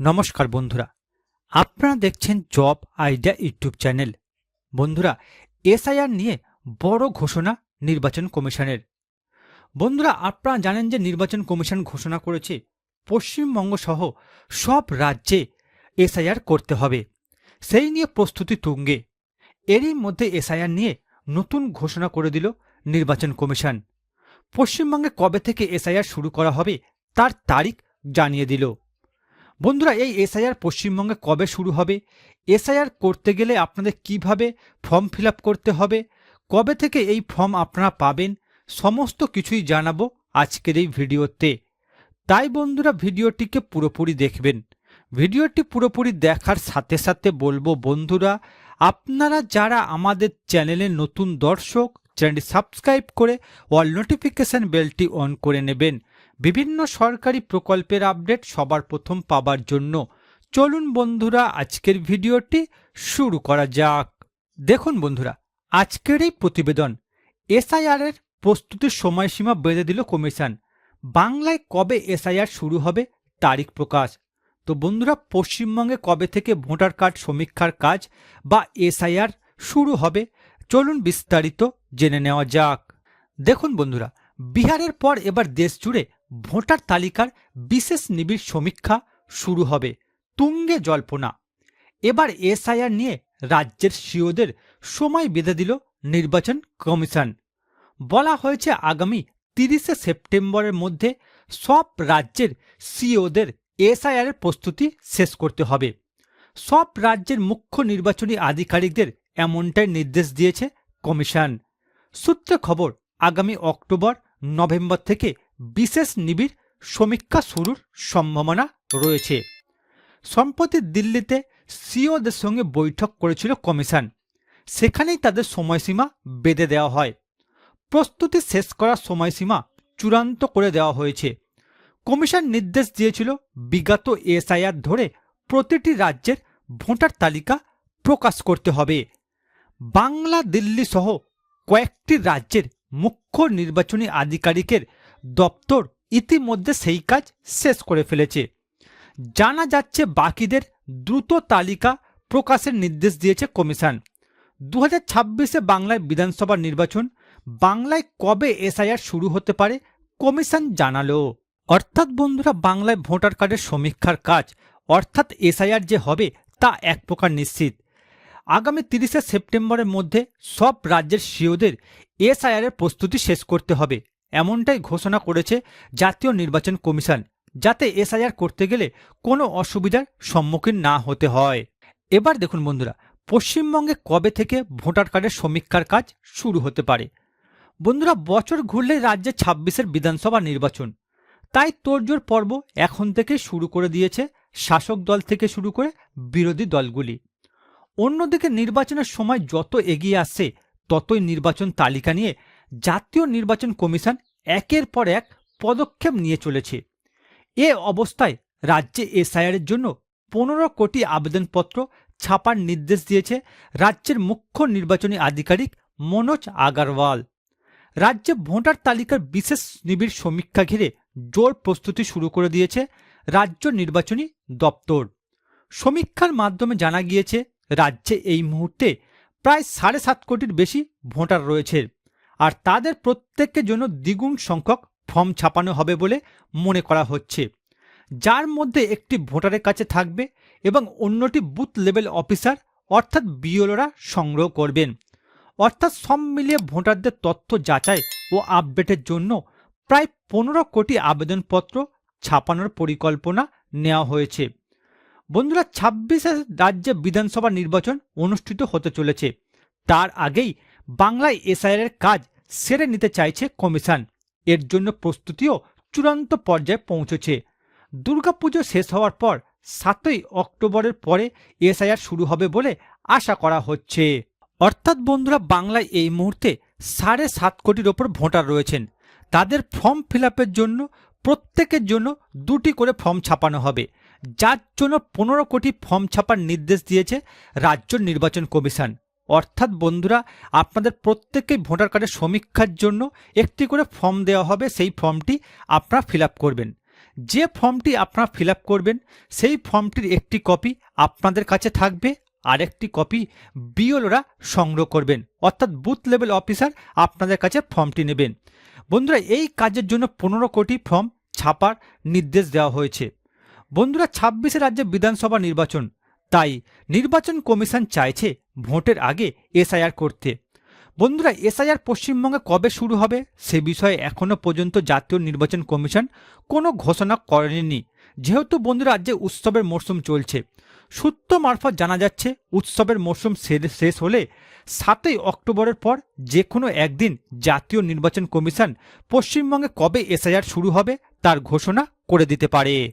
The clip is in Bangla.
নমস্কার বন্ধুরা। আপনারা দেখছেন জব আইডিয়া ইউটিউব চ্যানেল। বন্ধুরা, এসআইআর নিয়ে বড় ঘোষণা নির্বাচন কমিশনের। বন্ধুরা, আপনারা জানেন যে নির্বাচন কমিশন ঘোষণা করেছে, পশ্চিমবঙ্গ সহ সব রাজ্যে এসআইআর করতে হবে। সেই নিয়ে প্রস্তুতি তুঙ্গে। এরই মধ্যে এসআইআর নিয়ে নতুন ঘোষণা করে দিল নির্বাচন কমিশন। পশ্চিমবঙ্গে কবে থেকে এসআইআর শুরু করা হবে, তার তারিখ জানিয়ে দিল। বন্ধুরা, এই এসআইআর পশ্চিমবঙ্গে কবে শুরু হবে? এসআইআর করতে গেলে আপনাদের কীভাবে ফর্ম ফিল করতে হবে? কবে থেকে এই ফর্ম আপনারা পাবেন? সমস্ত কিছুই জানাব আজকের এই ভিডিওতে। তাই বন্ধুরা, ভিডিওটিকে পুরোপুরি দেখবেন। ভিডিওটি পুরোপুরি দেখার সাথে সাথে বলব, বন্ধুরা, আপনারা যারা আমাদের চ্যানেলের নতুন দর্শক, চ্যানেলটি সাবস্ক্রাইব করে অল নোটিফিকেশন বেলটি অন করে নেবেন। বিভিন্ন সরকারি প্রকল্পের আপডেট সবার প্রথম পাবার জন্য। চলুন বন্ধুরা, আজকের ভিডিওটি শুরু করা যাক। দেখুন বন্ধুরা, আজকের এই প্রতিবেদন এসআইআর এর প্রস্তুতির সময়সীমা বেঁধে দিল কমিশন। বাংলায় কবে এসআইআর শুরু হবে তারিখ প্রকাশ? তো বন্ধুরা, পশ্চিমবঙ্গে কবে থেকে ভোটার কার্ড সমীক্ষার কাজ বা এসআইআর শুরু হবে, চলুন বিস্তারিত জেনে নেওয়া যাক। দেখুন বন্ধুরা, বিহারের পর এবার দেশ জুড়ে ভোটার তালিকার বিশেষ নিবিড় সমীক্ষা শুরু হবে তুঙ্গে জল্পনা। এবার এসআইআর নিয়ে রাজ্যের সিওদের সময় বেঁধে দিল নির্বাচন কমিশন। বলা হয়েছে আগামী তিরিশে সেপ্টেম্বরের মধ্যে সব রাজ্যের সিওদের এসআইআর এর প্রস্তুতি শেষ করতে হবে। সব রাজ্যের মুখ্য নির্বাচনী আধিকারিকদের এমনটাই নির্দেশ দিয়েছে কমিশন। সূত্রে খবর, আগামী অক্টোবর, নভেম্বর থেকে বিশেষ নিবিড় সমীক্ষা শুরুর সম্ভাবনা রয়েছে। সম্প্রতি দিল্লিতে সিওদের সঙ্গে বৈঠক করেছিল কমিশন। সেখানেই তাদের সময়সীমা বেঁধে দেওয়া হয়। প্রস্তুতি শেষ করার সময়সীমা চূড়ান্ত করে দেওয়া হয়েছে। কমিশন নির্দেশ দিয়েছিল বিগত এসআইআর ধরে প্রতিটি রাজ্যের ভোটার তালিকা প্রকাশ করতে হবে। বাংলা, দিল্লি সহ কয়েকটি রাজ্যের মুখ্য নির্বাচনী আধিকারিকের দপ্তর ইতিমধ্যে সেই কাজ শেষ করে ফেলেছে। জানা যাচ্ছে বাকিদের দ্রুত তালিকা প্রকাশের নির্দেশ দিয়েছে কমিশন। দু হাজার বাংলায় বিধানসভা নির্বাচন বাংলায় কবে এসআইআর শুরু হতে পারে কমিশন জানালো। অর্থাৎ বন্ধুরা, বাংলায় ভোটার কার্ডের সমীক্ষার কাজ, অর্থাৎ এসআইআর যে হবে তা এক প্রকার নিশ্চিত। আগামী তিরিশে সেপ্টেম্বরের মধ্যে সব রাজ্যের সিওদের এসআইআর এর প্রস্তুতি শেষ করতে হবে। এমনটাই ঘোষণা করেছে জাতীয় নির্বাচন কমিশন, যাতে এসআইআর করতে গেলে কোনো অসুবিধার সম্মুখীন না হতে হয়। এবার দেখুন বন্ধুরা, পশ্চিমবঙ্গে কবে থেকে ভোটার কার্ডের সমীক্ষার কাজ শুরু হতে পারে? বন্ধুরা, বছর ঘুরলে রাজ্যে ছাব্বিশের বিধানসভা নির্বাচন। তাই তোড়জোড় পর্ব এখন থেকে শুরু করে দিয়েছে শাসক দল থেকে শুরু করে বিরোধী দলগুলি। অন্যদিকে নির্বাচনের সময় যত এগিয়ে আসছে, ততই নির্বাচন তালিকা নিয়ে জাতীয় নির্বাচন কমিশন একের পর এক পদক্ষেপ নিয়ে চলেছে। এ অবস্থায় রাজ্যে এসআইআরের জন্য পনেরো কোটি আবেদনপত্র ছাপার নির্দেশ দিয়েছে রাজ্যের মুখ্য নির্বাচনী আধিকারিক মনোজ আগারওয়াল। রাজ্যে ভোটার তালিকার বিশেষ নিবিড় সমীক্ষা ঘিরে জোর প্রস্তুতি শুরু করে দিয়েছে রাজ্য নির্বাচনী দপ্তর। সমীক্ষার মাধ্যমে জানা গিয়েছে, রাজ্যে এই মুহূর্তে প্রায় সাড়ে সাত কোটির বেশি ভোটার রয়েছে। আর তাদের প্রত্যেকের জন্য দ্বিগুণ সংখ্যক ফর্ম ছাপানো হবে বলে মনে করা হচ্ছে। যার মধ্যে একটি ভোটারের কাছে থাকবে এবং অন্যটি বুথ লেভেল অফিসার, অর্থাৎ বিওলোরা সংগ্রহ করবেন। অর্থাৎ সব মিলিয়ে ভোটারদের তথ্য যাচাই ও আপডেটের জন্য প্রায় পনেরো কোটি আবেদনপত্র ছাপানোর পরিকল্পনা নেওয়া হয়েছে। বন্ধুরা, ছাব্বিশে রাজ্যে বিধানসভা নির্বাচন অনুষ্ঠিত হতে চলেছে। তার আগেই বাংলায় এসআইআর কাজ সেরে নিতে চাইছে কমিশন। এর জন্য প্রস্তুতিও চূড়ান্ত পর্যায়ে পৌঁছেছে। দুর্গাপুজো শেষ হওয়ার পর সাতই অক্টোবরের পরে এসআইআর শুরু হবে বলে আশা করা হচ্ছে। অর্থাৎ বন্ধুরা, বাংলায় এই মুহূর্তে সাড়ে সাত কোটির ওপর ভোটার রয়েছেন। তাদের ফর্ম ফিল জন্য, প্রত্যেকের জন্য দুটি করে ফর্ম ছাপানো হবে। যার জন্য পনেরো কোটি ফর্ম ছাপার নির্দেশ দিয়েছে রাজ্য নির্বাচন কমিশন। অর্থাৎ বন্ধুরা, আপনাদের প্রত্যেককেই ভোটার কার্ডের সমীক্ষার জন্য একটি করে ফর্ম দেওয়া হবে। সেই ফর্মটি আপনারা ফিল করবেন। যে ফর্মটি আপনারা ফিল করবেন, সেই ফর্মটির একটি কপি আপনাদের কাছে থাকবে। আর একটি কপি বিওলোরা সংগ্রহ করবেন। অর্থাৎ বুথ লেভেল অফিসার আপনাদের কাছে ফর্মটি নেবেন। বন্ধুরা, এই কাজের জন্য পনেরো কোটি ফর্ম ছাপার নির্দেশ দেওয়া হয়েছে। বন্ধুরা, ছাব্বিশে রাজ্যে বিধানসভা নির্বাচন। তাই নির্বাচন কমিশন চাইছে ভোটের আগে এসআইআর করতে। বন্ধুরা, এসআইআর পশ্চিমবঙ্গে কবে শুরু হবে সে বিষয়ে এখনও পর্যন্ত জাতীয় নির্বাচন কমিশন কোনো ঘোষণা করেনি। যেহেতু বন্ধুরা রাজ্যে উৎসবের মরশুম চলছে। সূত্র মারফত জানা যাচ্ছে, উৎসবের মরশুম শেষ হলে সাতই অক্টোবরের পর যে কোনো একদিন জাতীয় নির্বাচন কমিশন পশ্চিমবঙ্গে কবে এসআইআর শুরু হবে তার ঘোষণা করে দিতে পারে।